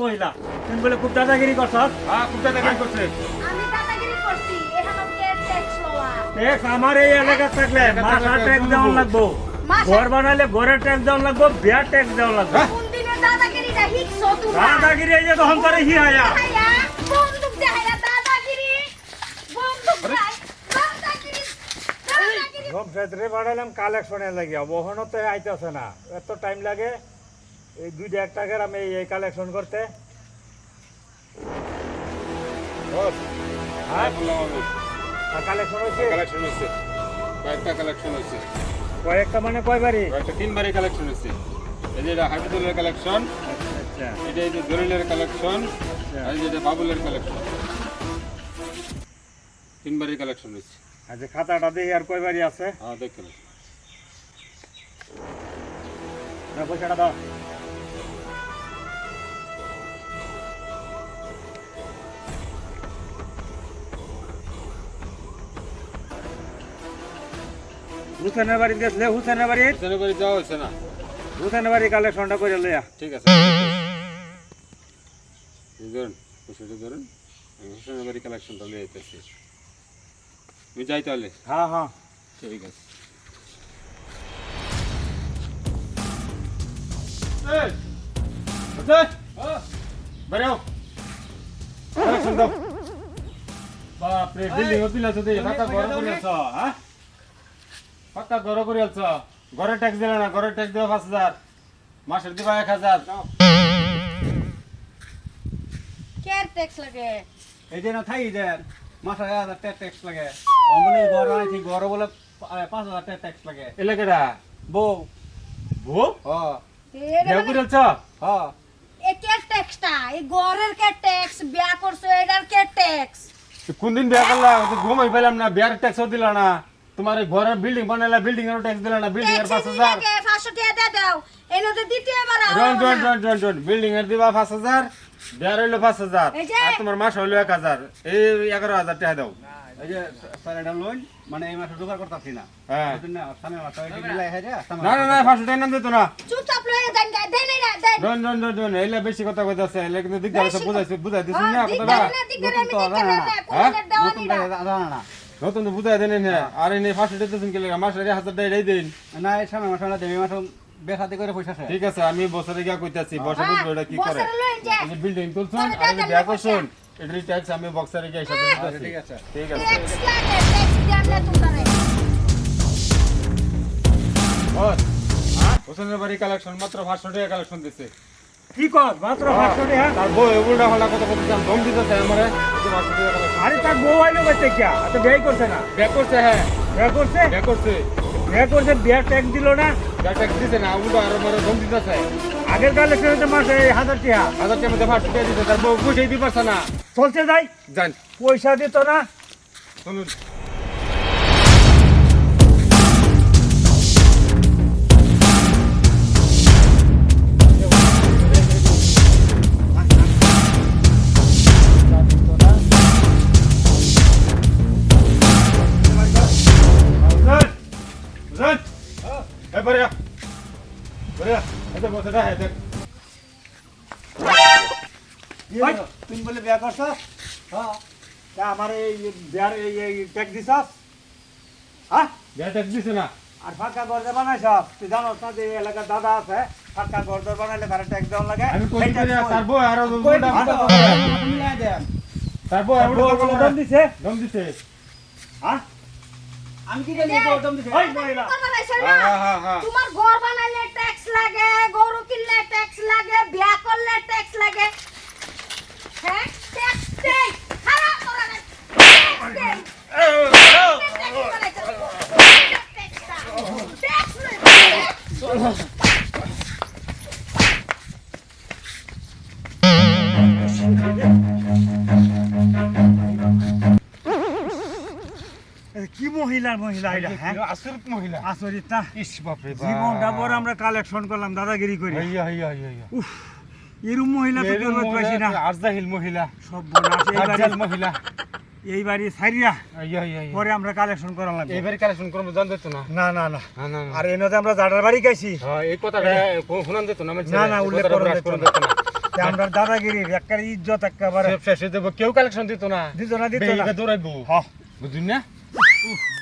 মহিলা। তুমি বলে খুব দাদাগিরি করছ হ্যাঁ খুব দাদাগিরি করছে। আমি দাদাগিরি করছি এখানে কে ট্যাক্স লওয়া ট্যাক্স আমার এই এলাকা থাকলে মাসা ট্যাক্স দেওয়ান লাগবো। ঘর বানাইলে ঘরের ট্যাক্স দেওয়ান লাগবো বিয়ার ট্যাক্স লাগবো। কোন হিকছো তোমরা। দাদাগিরি এই যে তখন করে হি দাদাগিরি। বন্দুক সব ক্ষেত্রে বাড়াইলাম কালেকশনে লাগিয়া। বহনও তো আইতেছে না। এত টাইম লাগে। এই দুই দেড় টাকার আমি এই কালেকশন করতে। বস। হ্যাঁ? কালেকশন হয়েছে? কালেকশন হয়েছে। কয়েকটা কালেকশন হয়েছে। কয়েকটা মানে কয়বারই কয়েকটা তিনবারই কালেকশন হয়েছে। এই যে এটা হাবিবুলের কালেকশন আচ্ছা। এটা এই যে জরিলের কালেকশন আর এই যে এটা বাবুলের কালেকশন তিনবারই কালেকশন হয়েছে। আচ্ছা খাতাটা দেখি আর কয়বারই আছে? হ্যাঁ দেখেন পয়সাটা দাও। হুসেনের বাড়ি দেখলে হুসেনের বাড়ি হোসেনের বাড়ি যাওয়া হয়েছে না। হুসেনের বাড়ি কালেকশনটা করে লইয়া ঠিক আছে। ধরুন পয়সাটা ধরুন আমি হোসেনের বাড়ি কালেকশনটা লিয়ে যেতেছি আমি যাই তাহলে। হ্যাঁ হ্যাঁ। ঠিক আছে। বাপরে বিল্ডিং তুই ফাঁকা ঘর করে হ্যাঁ? ফাঁকা ঘর করে আছ ঘরে ট্যাক্স দিলে না ঘরে ট্যাক্স দেওয়া পাঁচ হাজার। মাসের দিবা এক হাজার। কে ট্যাক্স লাগে? এই যে না থাই দেন মাসে এক হাজার ট্যাক্স লাগে। অমনি ঘর আনাইছি ঘর বলে পাঁচ হাজার ট্যাক্স লাগে। এলাকাটা বউ। ভো হ। দেও করে আছ হ। এ কে ট্যাক্সটা এই গরের কে ট্যাক্স বিয়া করছ এটার কে ট্যাক্স কোন দিন বিয়া করলা? ঘুমাই পেলাম না বিয়ার ট্যাক্সও দিলা না। তোমার এই ঘরের বিল্ডিং বানাইলা বিল্ডিং এর ট্যাক্স দিলা না বিল্ডিং এর পাঁচ হাজার। লাগে 500 টাকা দিয়ে দাও। এনে তো দিতে এবার জন জন জন জন জন বিল্ডিং এর দিবা পাঁচ হাজার বিয়ার হইল পাঁচ হাজার। এই যে- আর তোমার মাস হইল এক হাজার। এই এগারো হাজার টাকা দাও। এই যে স্যার এটা লোন মানে এই মাসে জোগাড় করতেছি না। হ্যাঁ। ওই সামনে মাসে মিলাই হয়ে যায় না না না পাঁচশো টাকা নাম দিত না। চুপচাপ লয়ে দেন দেন দেন না দেন। জন জন জন জন এলে বেশি কথা কইতাছে এলে কিন্তু বুঝাইছে বুঝাই দিছি হ্যাঁ, না কথাটা দিকদার না, আমি। না। নতুন বুঝাই দেন না আর এনে ফার্স্ট টাকা দিতেছেন কি লাগে মাসের এক হাজার টাকা দিন। না এই সামনে মাসে না দেবে মাসে বেসাতে করে পয়সা আছে। ঠিক আছে আমি বছরে গিয়া কইতাছি বছর হ্যাঁ, বুঝলো এটা কি করে? বছরে লইন যা। এই বিল্ডিং তুলছুন আর এই বিয়া করছুন এটার ট্যাক্স আমি বক্সারে গিয়ে হিসাবে দিতেছি। ঠিক আছে। ঠিক আছে। ট্যাক্স লাগে তোমরা হোসেনের বাড়ি কালেকশন মাত্র পাঁচশো টাকা কালেকশন দিছে। কি কর? মাত্র পাঁচশো টাকা তার বউ উল্টা ফাল্টা কথা বলতে চান দম দিতেছে আমারে। আরে তার বউ আইলো বাচ্চা কিয়া এত ব্যয় করছে না। ব্যাক করছে হ্যাঁ। ব্যয় করছে? ব্যাক করছে। ব্যয় করছে বিয়ার ট্যাক্স দিল না? ব্যাক ট্যাক্স দিছে না উল্টা আর মারে দম দিতেছে। আগের তো মাসে হাজার টাকা হাজার টাকা মধ্যে পাঁচশো টাকা দিতে তার বউ বুঝেই দিতে পারছে না। চলছে যাই। জান পয়সা দিত না। শুনুন Eh, bari ya. Bari ya. Ada bos ada ada. ভাই, তুমি বলে বিয়া করছ হ্যাঁ তা আমার এই বিয়ার এই এই দিছ হ্যাঁ Dia tak di sana. আর ফাঁকা ঘর বানাইছ তুই জানো না যে এলাকার দাদা আছে ফাঁকা দর বানাইলে তারা ট্যাক্স দেওয়া লাগে আমি কই করি আর আর দম দিছে দম দিছে হ্যাঁ আমি কি জানি তো দম দিছে ওই মহিলা? হ্যাঁ হ্যাঁ হ্যাঁ। তোমার ঘর বানাইলে ট্যাক্স কি মহিলার মহিলা এটা হ্যাঁ? আসরিক মহিলা? আচরিত না? ইস বাপ জীবনটা বড় আমরা কালেকশন করলাম দাদাগিরি করি। হাইয়া হাইয়া হাইয়া উফ এরম মহিলা তো পাইছি না। আরজাহিল মহিলা। সব দাজ্জাল মহিলা। এই বাড়ি হাইয়া পরে আমরা কালেকশন করলাম এবারে কালেকশন করব জান দিত না? না না না। আর এনে আমরা জাডার বাড়ি গাইছি হ্যাঁ এই কথাটা শুনান দিত না না, না, উল্লেখ দিত না। আমরা দাদাগিরি একটা ইজ্জত একেবারে। সব শেষে দেবো কেউ কালেকশন দিত না। দিত না দিত না। দৌড়াইবো। হ্যাঁ বুঝুন না? Oof.